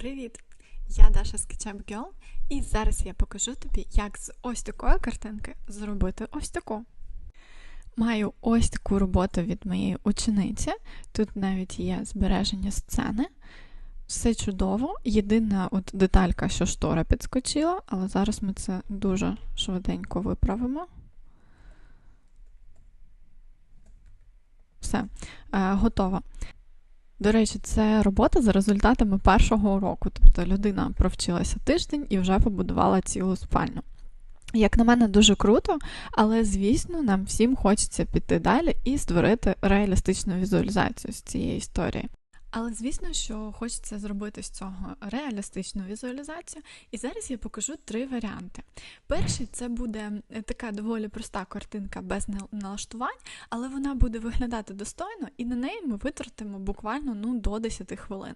Привіт! Я Даша з Ketchup Girl, і зараз я покажу тобі, як з ось такої картинки зробити ось таку. Маю ось таку роботу від моєї учениці. Тут навіть є збереження сцени. Все чудово. Єдина от деталька, що штора підскочила, але зараз ми це дуже швиденько виправимо. Все, е, готово. До речі, це робота за результатами першого уроку. Тобто людина провчилася тиждень і вже побудувала цілу спальню. Як на мене, дуже круто, але, звісно, нам всім хочеться піти далі і створити реалістичну візуалізацію з цієї історії. Але звісно, що хочеться зробити з цього реалістичну візуалізацію, і зараз я покажу три варіанти. Перший це буде така доволі проста картинка без налаштувань, але вона буде виглядати достойно, і на неї ми витратимо буквально ну, до 10 хвилин.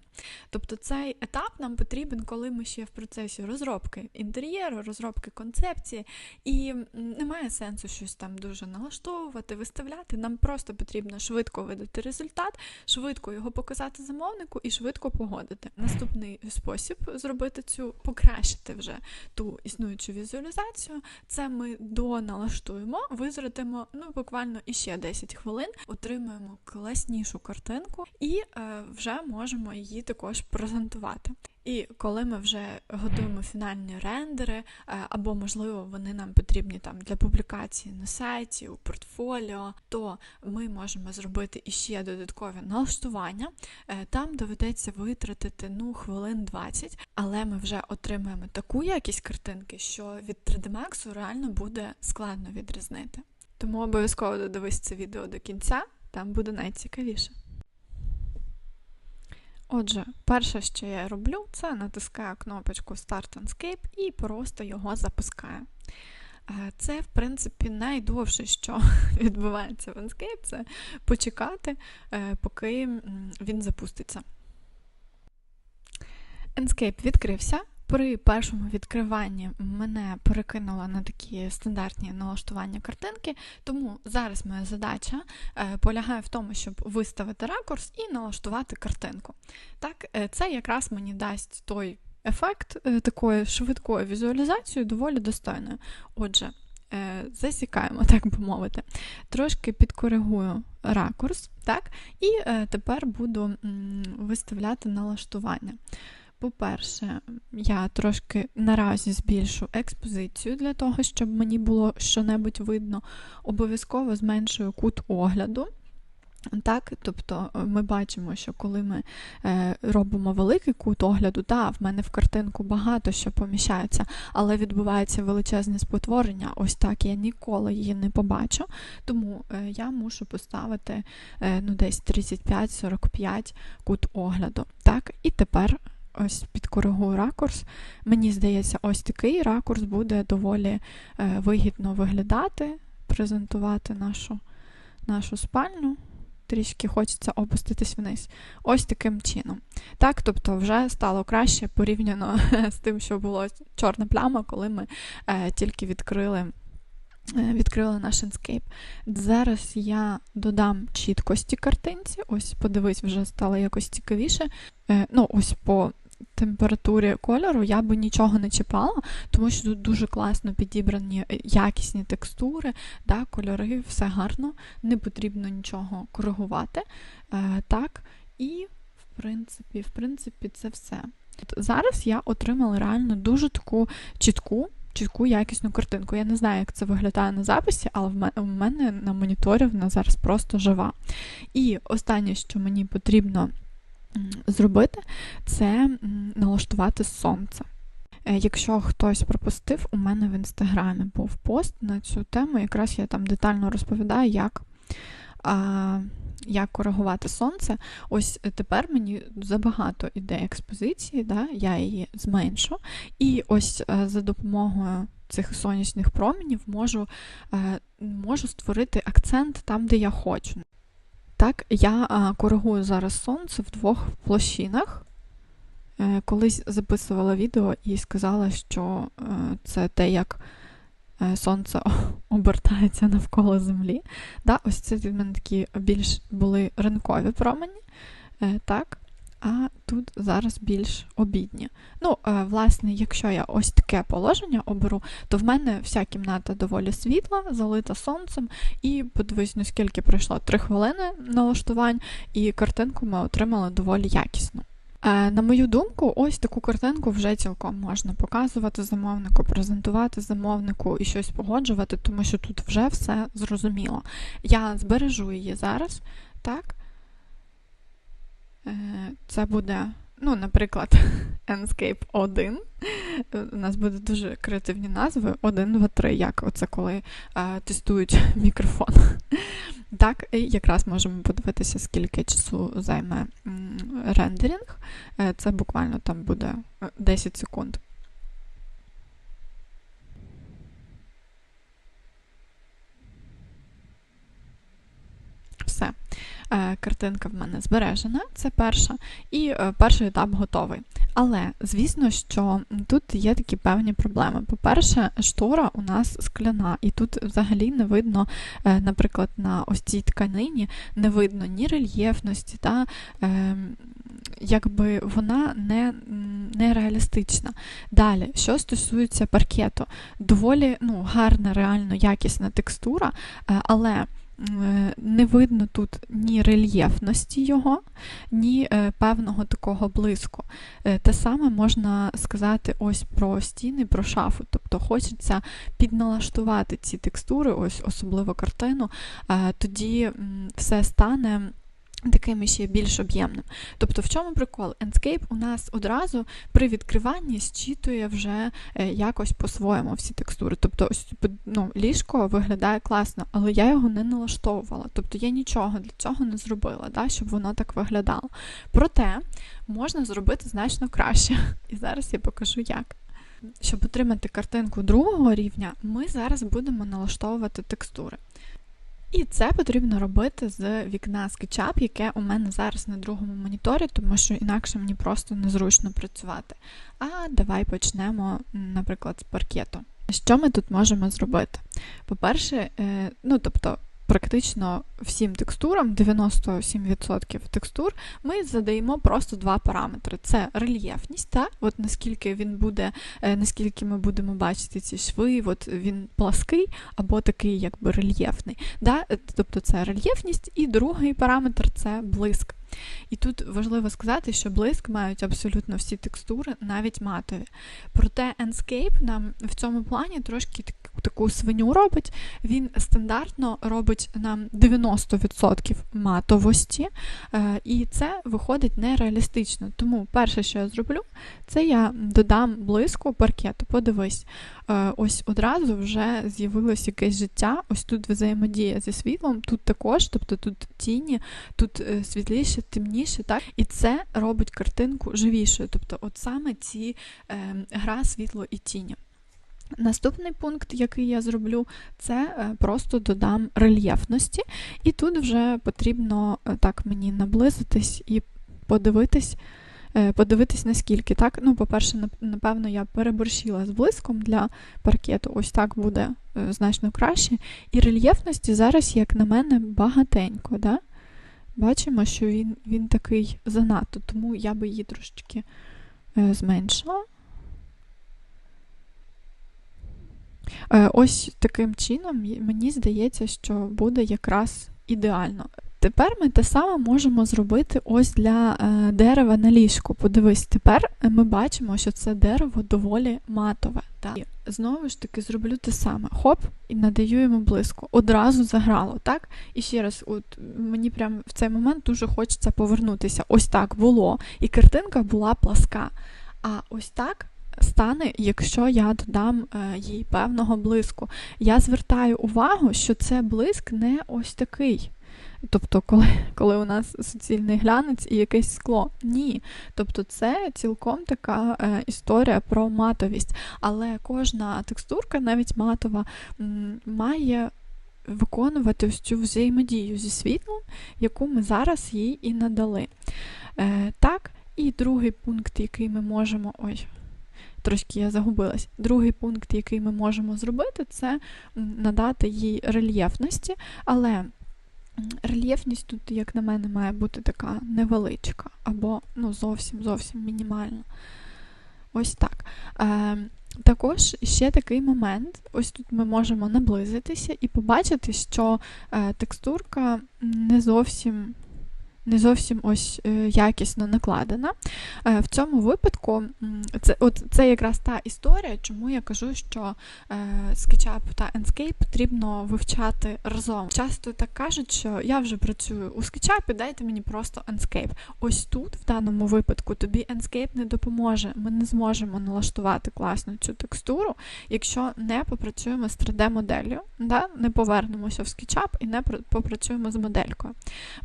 Тобто цей етап нам потрібен, коли ми ще в процесі розробки інтер'єру, розробки концепції, і немає сенсу щось там дуже налаштовувати, виставляти. Нам просто потрібно швидко видати результат, швидко його показати замовнику і швидко погодити. Наступний спосіб зробити цю, покращити вже ту існуючу візуалізацію. Це ми доналаштуємо, визратимо ну, буквально іще 10 хвилин, отримуємо класнішу картинку і е, вже можемо її також презентувати. І коли ми вже готуємо фінальні рендери, е, або, можливо, вони нам потрібні там для публікації на сайті, у портфоліо, то ми можемо зробити іще додаткові налаштування. Е, там доведеться витратити ну, хвилин 20, але ми вже отримаємо таку якість картинки, що від 3D Max реально буде складно відрізнити. Тому обов'язково додивись це відео до кінця, там буде найцікавіше. Отже, перше, що я роблю, це натискаю кнопочку Start Enscape і просто його запускаю. Е, це, в принципі, найдовше, що відбувається в Enscape, це почекати, е, поки він запуститься. Enscape відкрився. При першому відкриванні мене перекинуло на такі стандартні налаштування картинки, тому зараз моя задача е, полягає в тому, щоб виставити ракурс і налаштувати картинку. Так, е, Це якраз мені дасть той ефект е, такої швидкої візуалізації, доволі достойною. Отже, засікаємо, так би мовити, трошки підкоригую ракурс, так, і тепер буду виставляти налаштування. По-перше, я трошки наразі збільшу експозицію для того, щоб мені було що-небудь видно. Обов'язково зменшую кут огляду. Так, Тобто е, ми бачимо, що коли ми е, робимо великий кут огляду, да, в мене в картинку багато що поміщається, але відбувається величезне спотворення, ось так я ніколи її не побачу. Тому е, я мушу поставити е, ну, десь 35-45 кут огляду. Так, І тепер ось підкоригую ракурс. Мені здається, ось такий ракурс буде доволі е, вигідно виглядати, презентувати нашу, нашу спальню. Трішки хочеться опуститись вниз. Ось таким чином. Так, тобто вже стало краще порівняно з тим, що було чорна пляма, коли ми е, тільки відкрили е, відкрили наш enscape. Зараз я додам чіткості картинці. Ось, подивись, вже стало якось цікавіше. Е, ну, ось по температурі кольору я би нічого не чіпала, тому що тут дуже класно підібрані е, якісні текстури, да, кольори, все гарно, не потрібно нічого коригувати. Е, так, І, в принципі, в принципі, це все. Зараз я отримала реально дуже таку чітку. Чітку якісну картинку. Я не знаю, як це виглядає на записі, але в мене на моніторі вона зараз просто жива. І останнє, що мені потрібно зробити, це налаштувати сонце. Е, якщо хтось пропустив, у мене в інстаграмі був пост на цю тему, якраз я там детально розповідаю, як а, як коригувати сонце. Ось тепер мені забагато іде експозиції, да, я її зменшу. І ось е, за допомогою цих сонячних промінів можу, е, можу створити акцент там, де я хочу. Так, я а, коригую зараз сонце в двох площинах. Е, Колись записувала відео і сказала, що е, це те, як е, сонце обертається навколо землі. Да, Ось це від мене такі більш були ринкові промені. Е, так. А тут зараз більш обідні. Ну, е, власне, якщо я ось таке положення оберу, то в мене вся кімната доволі світла, залита сонцем, і подивись, наскільки пройшло 3 хвилини налаштувань, і картинку ми отримали доволі якісно. Е, на мою думку, ось таку картинку вже цілком можна показувати замовнику, презентувати замовнику і щось погоджувати, тому що тут вже все зрозуміло. Я збережу її зараз, так? Е, це буде, ну, наприклад, Enscape 1. У нас буде дуже креативні назви. 1, 2, 3, як оце коли е, тестують мікрофон. Так, і якраз можемо подивитися, скільки часу займе рендеринг. Е, це буквально там буде 10 е, секунд. Все. Е, картинка в мене збережена, це перша, і е, перший етап готовий. Але, звісно, що тут є такі певні проблеми. По-перше, штора у нас скляна, і тут взагалі не видно, е, наприклад, на ось цій тканині не видно ні рельєфності, та якби вона не не реалістична. Далі, що стосується паркету, доволі ну, гарна, реально якісна текстура, але Е, не видно тут ні рельєфності його, ні е, певного такого блиску. Е, те саме можна сказати ось про стіни, про шафу. Тобто хочеться підналаштувати ці текстури, ось особливо картину, тоді все стане таким ще більш об'ємним. Тобто, в чому прикол? Enscape у нас одразу при відкриванні зчитує вже е, якось по-своєму всі текстури. Тобто, ось ну, ліжко виглядає класно, але я його не налаштовувала. Тобто я нічого для цього не зробила, да, щоб воно так виглядало. Проте можна зробити значно краще. І зараз я покажу як. Щоб отримати картинку другого рівня, ми зараз будемо налаштовувати текстури. І це потрібно робити з вікна SketchUp, яке у мене зараз на другому моніторі, тому що інакше мені просто незручно працювати. А давай почнемо, наприклад, з паркету. Що ми тут можемо зробити? По-перше, е, ну тобто практично всім текстурам, 97% текстур, ми задаємо просто два параметри: це рельєфність, та? от наскільки він буде, е, наскільки ми будемо бачити ці шви, от він плаский або такий якби рельєфний. Да? Тобто це рельєфність, і другий параметр це блиск. І тут важливо сказати, що блиск мають абсолютно всі текстури, навіть матові. Проте Enscape нам в цьому плані трошки таку свиню робить. Він стандартно робить нам 90% матовості, е, і це виходить нереалістично. Тому перше, що я зроблю, це я додам блиску паркету. Подивись, е, ось одразу вже з'явилось якесь життя. Ось тут взаємодія зі світлом, тут також, тобто тут тіні, тут е, світліше, темніше, так? І це робить картинку живішою. Тобто, от саме ці е, гра світло і тіні. Наступний пункт, який я зроблю, це е, просто додам рельєфності, і тут вже потрібно е, так мені наблизитись і подивитись, е, подивитись наскільки. Так? Ну, По-перше, напевно, я переборщила з блиском для паркету, ось так буде значно краще. І рельєфності зараз, як на мене, багатенько. Да? Бачимо, що він він такий занадто, тому я би її трошечки зменшила. Е, ось таким чином, мені здається, що буде якраз ідеально. Тепер ми те саме можемо зробити ось для е, дерева на ліжку. Подивись, тепер ми бачимо, що це дерево доволі матове. Так? І знову ж таки зроблю те саме. Хоп, і надаю йому блиску. Одразу заграло. так? І ще раз, от мені прямо в цей момент дуже хочеться повернутися. Ось так було. І картинка була пласка. А ось так стане, якщо я додам е, їй певного блиску. Я звертаю увагу, що це блиск не ось такий. Тобто, коли коли у нас суцільний глянець і якесь скло. Ні. Тобто це цілком така е, історія про матовість. Але кожна текстурка, навіть матова, має виконувати ось цю взаємодію зі світлом, яку ми зараз їй і надали. Е, Так, і другий пункт, який ми можемо. Ой, трошки я загубилась. Другий пункт, який ми можемо зробити, це надати їй рельєфності, але Рельєфність тут, як на мене, має бути така невеличка, або ну, зовсім зовсім мінімальна. Ось так. Е, Також ще такий момент: ось тут ми можемо наблизитися і побачити, що е, текстурка не зовсім не зовсім ось е, якісно накладена. Е, в цьому випадку це от, це якраз та історія, чому я кажу, що е, SketchUp та Enscape потрібно вивчати разом. Часто так кажуть, що я вже працюю у SketchUp, дайте мені просто Enscape. Ось тут, в даному випадку, тобі Enscape не допоможе. Ми не зможемо налаштувати класно цю текстуру, якщо не попрацюємо з 3D-моделлю, да? не повернемося в SketchUp і не попрацюємо з моделькою.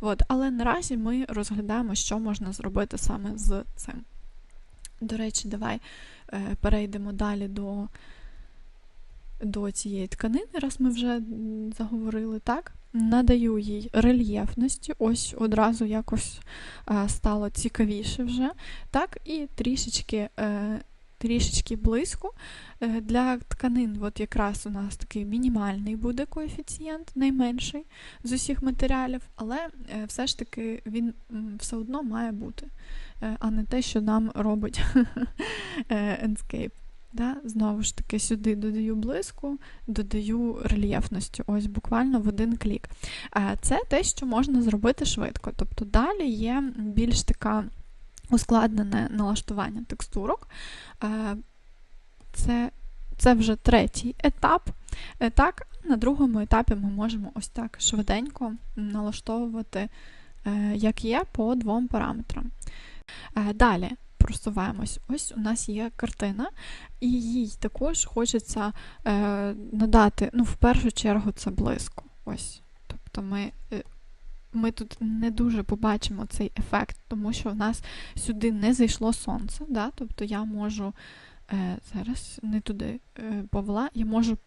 От. Але наразі наразі ми розглядаємо, що можна зробити саме з цим. До речі, давай е, перейдемо далі до до цієї тканини, раз ми вже заговорили, так? Надаю їй рельєфності, ось одразу якось е, стало цікавіше вже. Так, і трішечки е, трішечки близько. Е, для тканин от якраз у нас такий мінімальний буде коефіцієнт, найменший з усіх матеріалів, але е, все ж таки він все одно має бути, е, а не те, що нам робить Enscape. Да? Знову ж таки, сюди додаю блиску, додаю рельєфності, ось буквально в один клік. Це те, що можна зробити швидко. Тобто далі є більш така ускладнене налаштування текстурок. Е, це це вже третій етап. Е, так, На другому етапі ми можемо ось так швиденько налаштовувати, е, як є, по двом параметрам. Далі просуваємось. Ось у нас є картина, і їй також хочеться надати, ну, в першу чергу, це блиску. Ось. Тобто ми ми тут не дуже побачимо цей ефект, тому що в нас сюди не зайшло сонце. Да? Тобто я можу е, зараз не туди е, повела, я можу.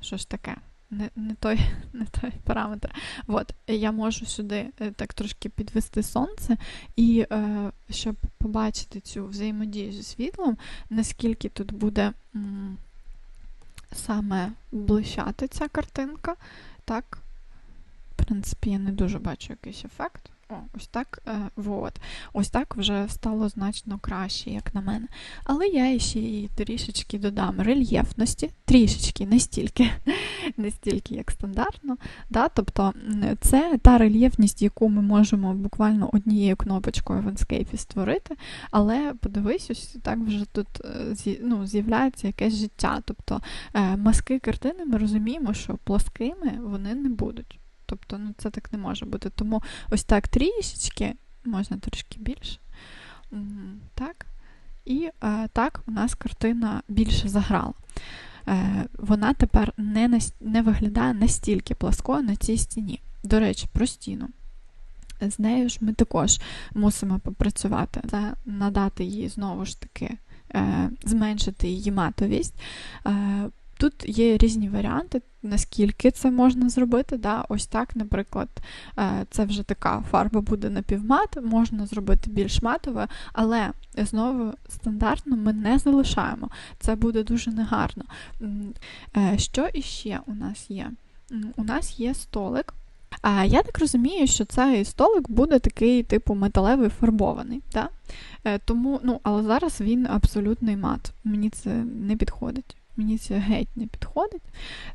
Що ж таке? Не не, той не той параметр. От, Я можу сюди е, так трошки підвести сонце, і е, щоб побачити цю взаємодію зі світлом, наскільки тут буде м, саме блищати ця картинка. так, принципі, я не дуже бачу якийсь ефект. О, ось так е, вот. Ось так вже стало значно краще, як на мене. Але я ще і трішечки додам рельєфності, трішечки, не стільки, не стільки, як стандартно. Да? Тобто це та рельєфність, яку ми можемо буквально однією кнопочкою в Enscape створити. Але подивись, ось так вже тут е, ну, з'являється якесь життя. Тобто е, маски картини ми розуміємо, що плоскими вони не будуть. Тобто ну, це так не може бути. Тому ось так трішечки, можна трошки більше. Так. І е, так у нас картина більше заграла. Е, Вона тепер не на, не виглядає настільки пласкою на цій стіні. До речі, про стіну. З нею ж ми також мусимо попрацювати. Це надати їй знову ж таки, е, зменшити її матовість. Е, Тут є різні варіанти, наскільки це можна зробити. Да? Ось так, наприклад, е, це вже така фарба буде напівмат, можна зробити більш матове, але знову стандартно ми не залишаємо. Це буде дуже негарно. Е, що іще у нас є? У нас є столик. А я так розумію, що цей столик буде такий, типу, металевий фарбований. Да? Е, тому, ну, Але зараз він абсолютний мат. Мені це не підходить мені це геть не підходить.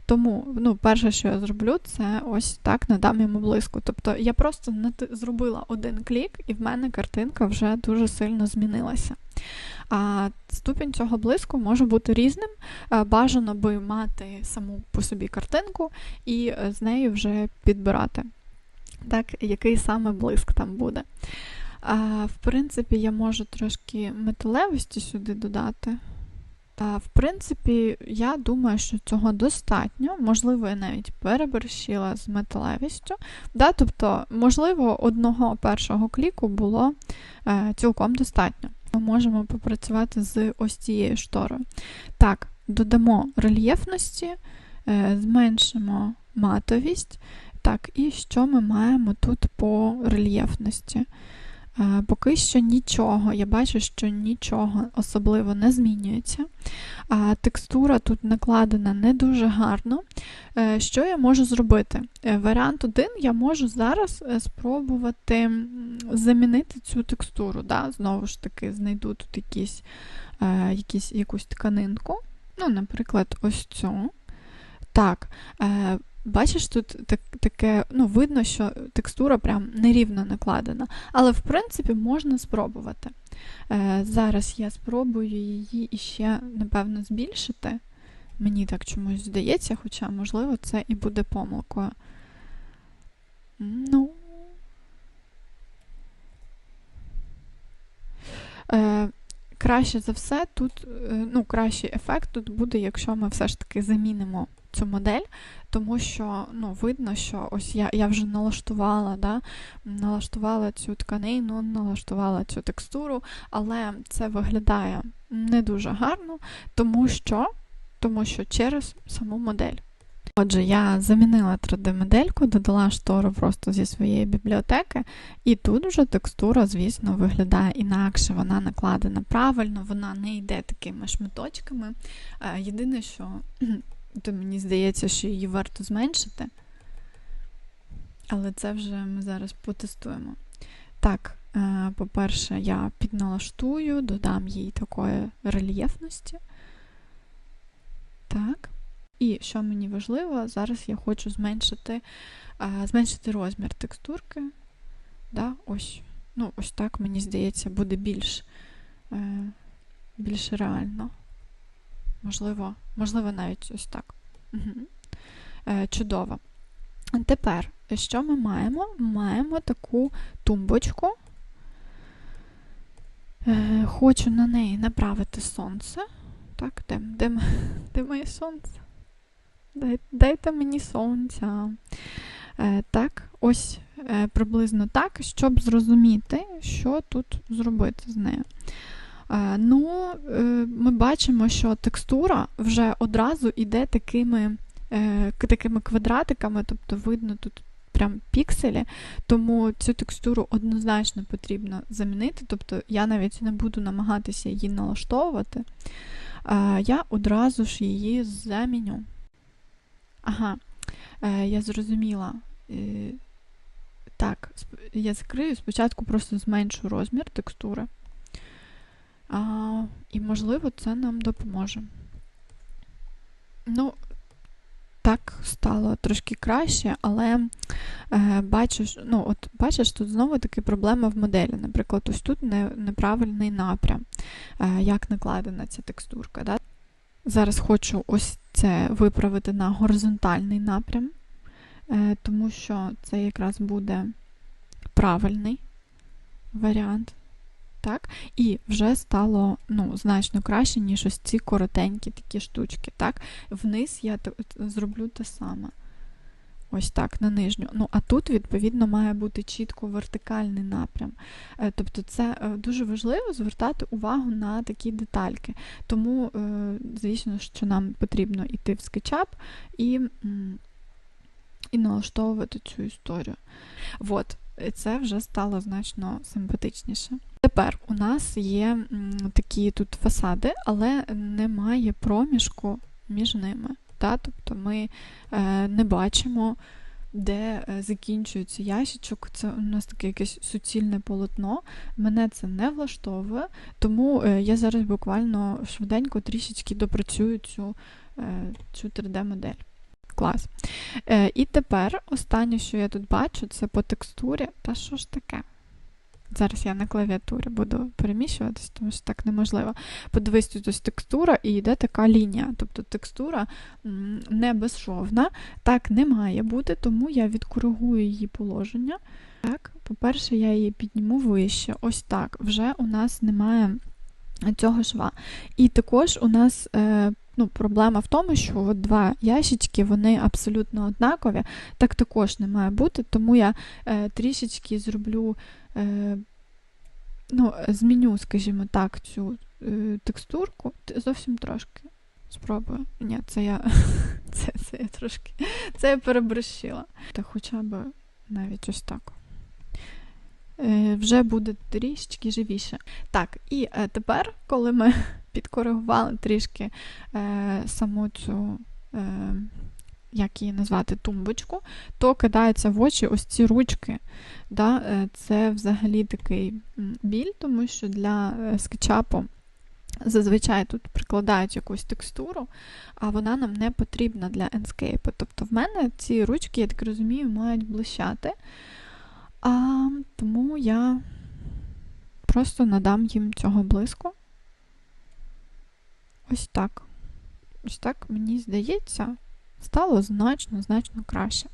Тому, ну, перше, що я зроблю, це ось так надам йому блиску. Тобто я просто зробила один клік, і в мене картинка вже дуже сильно змінилася. А ступінь цього блиску може бути різним. Бажано би мати саму по собі картинку і е, з нею вже підбирати, так, який саме блиск там буде. В принципі, я можу трошки металевості сюди додати. В принципі, я думаю, що цього достатньо. Можливо, я навіть переборщила з металевістю. Да? Тобто, можливо, одного першого кліку було е, цілком достатньо. Ми можемо попрацювати з ось цією шторою. Так, додамо рельєфності, е, зменшимо матовість. Так, і що ми маємо тут по рельєфності? Е, поки що нічого, я бачу, що нічого особливо не змінюється. Текстура тут накладена не дуже гарно. Е, що я можу зробити? Е, варіант один я можу зараз спробувати замінити цю текстуру. Да? Знову ж таки, знайду тут якісь, якісь, якусь тканинку. Ну, Наприклад, ось цю. Так, Бачиш, тут так, таке, ну, видно, що текстура прям нерівно накладена. Але, в принципі, можна спробувати. Е, Зараз я спробую її іще, напевно, збільшити. Мені так чомусь здається, хоча, можливо, це і буде помилкою. Ну. Е, Краще за все, тут, е, ну, кращий ефект тут буде, якщо ми все ж таки замінимо цю модель, тому що ну, видно, що ось я я вже налаштувала, да, налаштувала цю тканину, налаштувала цю текстуру, але це виглядає не дуже гарно, тому що, тому що через саму модель. Отже, я замінила 3D-модельку, додала штору просто зі своєї бібліотеки, і тут вже текстура, звісно, виглядає інакше, вона накладена правильно, вона не йде такими шматочками. Е, єдине, що то мені здається, що її варто зменшити. Але це вже ми зараз потестуємо. Так, е, по-перше, я підналаштую, додам їй такої рельєфності. Так. І що мені важливо, зараз я хочу зменшити е, зменшити розмір текстурки. Да, Ось ну, ось так, мені здається, буде більш, е, більш реально. Можливо, можливо, навіть ось так. Угу. Е, Чудово. Тепер, що ми маємо? Маємо таку тумбочку. Е, Хочу на неї направити сонце. Так, де де, де моє сонце? Дай, Дайте мені сонця. Е, Так, ось е, приблизно так, щоб зрозуміти, що тут зробити з нею. Е, ну, е, ми бачимо, що текстура вже одразу йде такими е, такими квадратиками, тобто видно тут прям пікселі, тому цю текстуру однозначно потрібно замінити, тобто я навіть не буду намагатися її налаштовувати. Я одразу ж її заміню. Ага, я зрозуміла. Так, я закрию, спочатку просто зменшу розмір текстури. А, І, можливо, це нам допоможе. Ну, так стало трошки краще, але е, бачиш, ну, от бачиш, тут знову таки проблема в моделі. Наприклад, ось тут не, неправильний напрям, е, як накладена ця текстурка. Да? Зараз хочу ось це виправити на горизонтальний напрям, е, тому що це якраз буде правильний варіант так? І вже стало ну, значно краще, ніж ось ці коротенькі такі штучки. так? Вниз я зроблю те саме. Ось так, на нижню. Ну, а тут, відповідно, має бути чітко вертикальний напрям. Е, тобто, це е, дуже важливо звертати увагу на такі детальки. Тому, е, звісно, що нам потрібно йти в SketchUp і і налаштовувати цю історію. От, це вже стало значно симпатичніше. Тепер у нас є такі тут фасади, але немає проміжку між ними. Та? Тобто ми е, не бачимо, де е, закінчується ящичок. Це у нас таке якесь суцільне полотно. Мене це не влаштовує, тому е, я зараз буквально швиденько трішечки допрацюю цю, цю 3D-модель. Клас. І тепер останнє, що я тут бачу, це по текстурі. Та що ж таке? Зараз я на клавіатурі буду переміщуватись, тому що так неможливо. Подивись, тут ось текстура і йде така лінія. Тобто текстура не безшовна, так не має бути, тому я відкоригую її положення. Так, По-перше, я її підніму вище. Ось так. Вже у нас немає цього шва. І також у нас. Е, Ну, Проблема в тому, що от два ящички вони абсолютно однакові, так також не має бути, тому я е, трішечки зроблю ну, зміню, скажімо так, цю е, текстурку зовсім трошки. Спробую. Ні, це я це, це я трошки це я перебрещила. Та хоча б навіть ось так. е, вже буде трішечки живіше. Так, і е, тепер, коли ми підкоригували трішки е, саму цю. Як її назвати, тумбочку, то кидається в очі ось ці ручки. Да? Е, це взагалі такий біль, тому що для е, скетчапу зазвичай тут прикладають якусь текстуру, а вона нам не потрібна для енскейпу. Тобто в мене ці ручки, я так розумію, мають блищати. А, Тому я просто надам їм цього блиску. Ось так. Ось так, мені здається, стало значно, значно краще.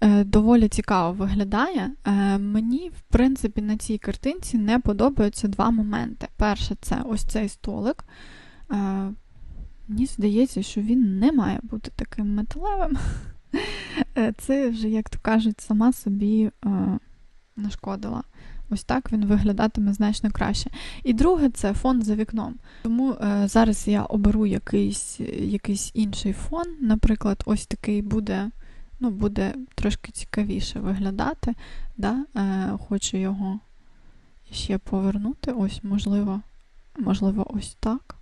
Е, доволі цікаво виглядає. Е, мені, в принципі, на цій картинці не подобаються два моменти. Перше, це ось цей столик. Е, мені здається, що він не має бути таким металевим. Це вже, як то кажуть, сама собі нашкодила. Ось так він виглядатиме значно краще. І друге, це фон за вікном. Тому е, зараз я оберу якийсь якийсь інший фон. Наприклад, ось такий буде ну, буде трошки цікавіше виглядати. Да? Е, Хочу його ще повернути. Ось, можливо, можливо, ось так.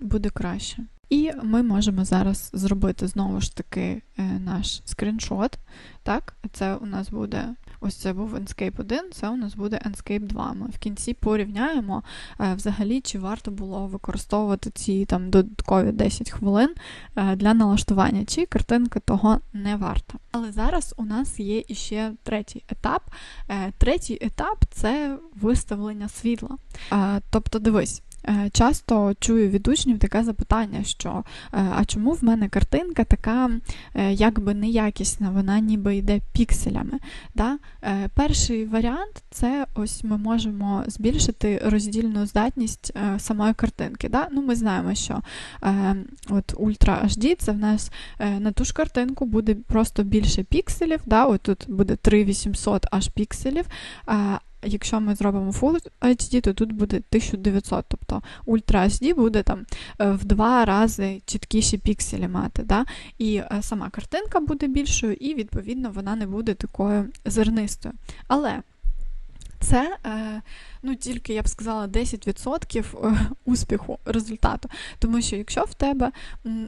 Буде краще. І ми можемо зараз зробити знову ж таки е, наш скріншот. Так, Це у нас буде ось це був Enscape 1, це у нас буде Enscape 2. Ми в кінці порівняємо е, взагалі, чи варто було використовувати ці там додаткові 10 хвилин е, для налаштування, чи картинка того не варта. Але зараз у нас є іще третій етап. Третій етап це виставлення світла. Тобто, дивись. Е, часто чую від учнів таке запитання, що е, а чому в мене картинка така е, якби неякісна, вона ніби йде пікселями. Да? Перший варіант це ось ми можемо збільшити роздільну здатність самої картинки. Да? Ну, Ми знаємо, що от Ultra HD це в нас на ту ж картинку буде просто більше пікселів. Да? От Тут буде 3800 аж пікселів якщо ми зробимо Full HD, то тут буде 1900, тобто Ultra HD буде там е, в два рази чіткіші пікселі мати. Да? І е, сама картинка буде більшою, і, відповідно, вона не буде такою зернистою. Але це е, ну тільки я б сказала 10% е, успіху результату. Тому що якщо в тебе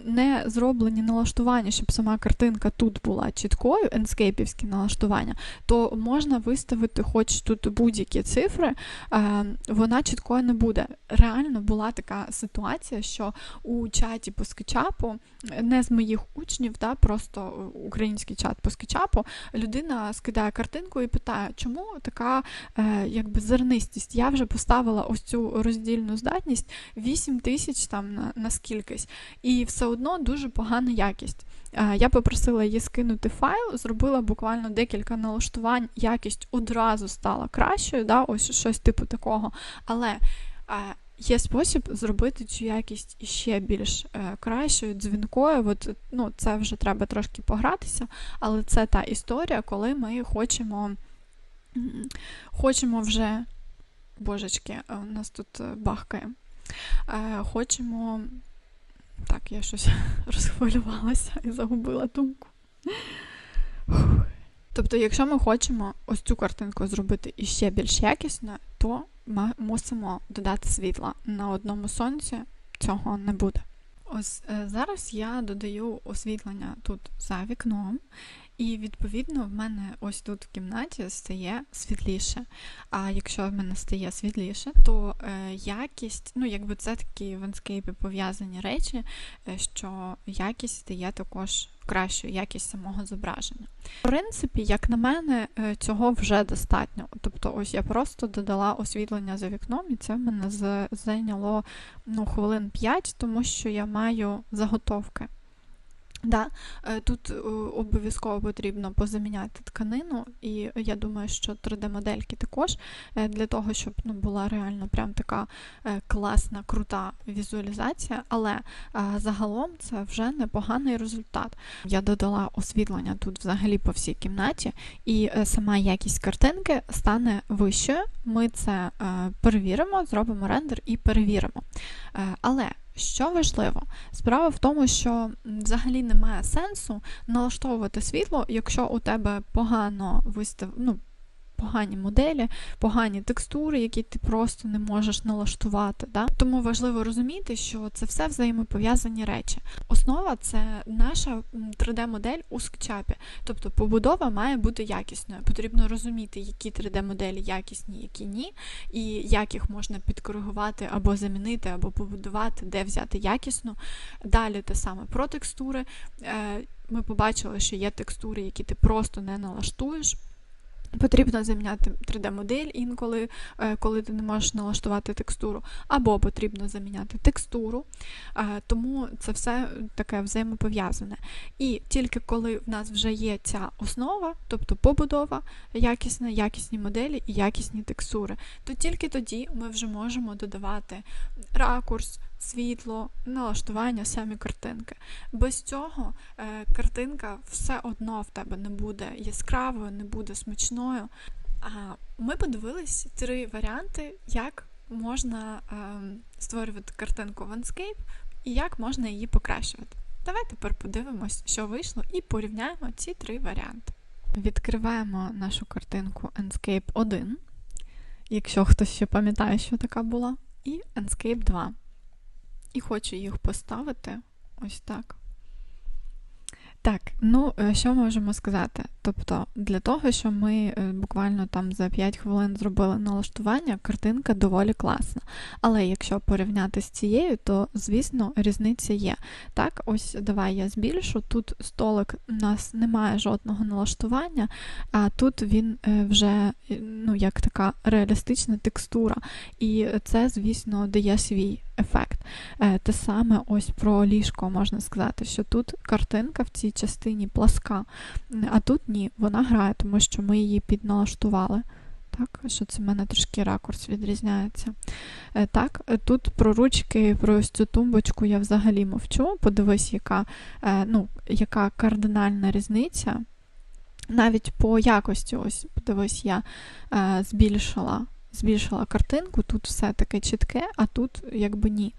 не зроблені налаштування, щоб сама картинка тут була чіткою, енскейпівські налаштування, то можна виставити хоч тут будь-які цифри, е, вона чіткою не буде. Реально була така ситуація, що у чаті по скетчапу, не з моїх учнів, да, просто український чат по скетчапу, людина скидає картинку і питає, чому така якби зернистість здатність. Я вже поставила ось цю роздільну здатність 8 тисяч там на, на скількись, і все одно дуже погана якість. Я попросила її скинути файл, зробила буквально декілька налаштувань, якість одразу стала кращою, да, ось щось типу такого. Але є спосіб зробити цю якість іще більш е, кращою, дзвінкою. От, ну, Це вже треба трошки погратися, але це та історія, коли ми хочемо. Хочемо вже божечки, у нас тут е, бахкає. Е, хочемо. Так, я щось розхвилювалася і загубила думку. Тобто, якщо ми хочемо ось цю картинку зробити іще більш якісно, то ми мусимо додати світла. На одному сонці цього не буде. Ось е, зараз я додаю освітлення тут за вікном, і, відповідно, в мене ось тут в кімнаті стає світліше. А якщо в мене стає світліше, то е, якість, ну, якби це такі в енскейпі пов'язані речі, е, що якість стає також кращою, якість самого зображення. В принципі, як на мене, е, цього вже достатньо. Тобто, ось я просто додала освітлення за вікном, і це в мене зайняло ну, хвилин 5, тому що я маю заготовки. Да, е, Тут е, обов'язково потрібно позаміняти тканину, і я думаю, що 3D-модельки також е, для того, щоб ну, була реально прям така класна, крута візуалізація, але загалом це вже непоганий результат. Я додала освітлення тут взагалі по всій кімнаті, і сама якість картинки стане вищою. Ми це перевіримо, зробимо рендер і перевіримо. Але що важливо? Справа в тому, що взагалі немає сенсу налаштовувати світло, якщо у тебе погано вистав... ну, погані моделі, погані текстури, які ти просто не можеш налаштувати. Да? Тому важливо розуміти, що це все взаємопов'язані речі. Основа це наша 3D-модель у скетчапі. Тобто побудова має бути якісною. Потрібно розуміти, які 3D-моделі якісні, які ні, і як їх можна підкоригувати або замінити, або побудувати, де взяти якісну. Далі те саме про текстури. Е, ми побачили, що є текстури, які ти просто не налаштуєш. Потрібно заміняти 3D-модель інколи, е, коли ти не можеш налаштувати текстуру, або потрібно заміняти текстуру, е, тому це все таке взаємопов'язане. І тільки коли в нас вже є ця основа, тобто побудова, якісна, якісні моделі і якісні текстури, то тільки тоді ми вже можемо додавати ракурс, світло, налаштування самі картинки. Без цього е, картинка все одно в тебе не буде яскравою, не буде смачною. А ми подивились три варіанти, як можна е, створювати картинку в Enscape і як можна її покращувати. Давайте тепер подивимось, що вийшло, і порівняємо ці три варіанти. Відкриваємо нашу картинку Enscape 1, якщо хтось ще пам'ятає, що така була, і Enscape 2 і хочу їх поставити ось так. Так, ну е, що можемо сказати? Тобто, для того, що ми е, буквально там за 5 хвилин зробили налаштування, картинка доволі класна. Але якщо порівняти з цією, то, звісно, різниця є. Так, ось давай я збільшу. Тут столик у нас немає жодного налаштування, а тут він е, вже ну, як така реалістична текстура. І це, звісно, дає свій ефект. Те саме ось про ліжко можна сказати, що тут картинка в цій частині пласка, а тут ні, вона грає, тому що ми її підналаштували. Так, що це в мене трошки ракурс відрізняється. Е, так, е, тут про ручки, про ось цю тумбочку я взагалі мовчу. Подивись, яка е, ну, яка кардинальна різниця. Навіть по якості, ось, подивись, я збільшила збільшила картинку, тут все таке чітке, а тут якби ні.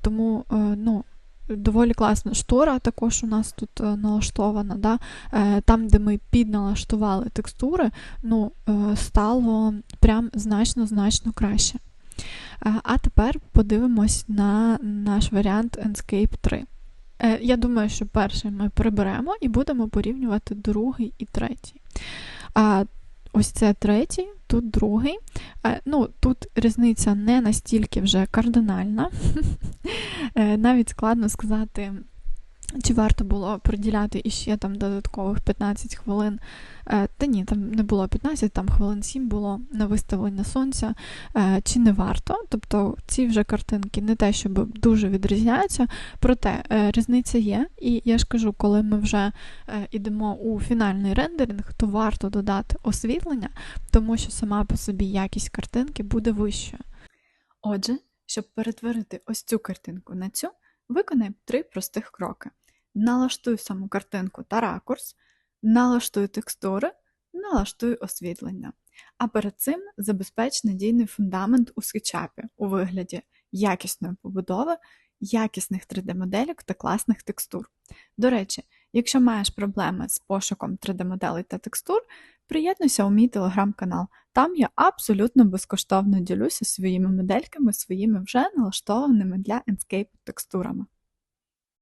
Тому, ну, Доволі класна штора, також у нас тут е, налаштована. Да? Е, там, де ми підналаштували текстури, ну, е, стало прям значно-значно краще. А тепер подивимось на наш варіант Enscape 3. Я думаю, що перший ми приберемо і будемо порівнювати другий і третій. Ось це третій, тут другий. Е, ну, Тут різниця не настільки вже кардинальна. Е, навіть складно сказати, чи варто було приділяти іще там додаткових 15 хвилин? Е, та ні, там не було 15, там хвилин 7 було на виставлення сонця, е, чи не варто. Тобто ці вже картинки не те, щоб дуже відрізняються, проте е, різниця є. І я ж кажу, коли ми вже йдемо у фінальний рендеринг, то варто додати освітлення, тому що сама по собі якість картинки буде вищою. Отже, щоб перетворити ось цю картинку на цю. Виконай три простих кроки. Налаштуй саму картинку та ракурс, налаштуй текстури, налаштуй освітлення. А перед цим забезпеч надійний фундамент у скетчапі у вигляді якісної побудови, якісних 3D-моделек та класних текстур. До речі, якщо маєш проблеми з пошуком 3D-моделей та текстур, приєднуйся у мій телеграм-канал. Там я абсолютно безкоштовно ділюся своїми модельками, своїми вже налаштованими для Enscape текстурами.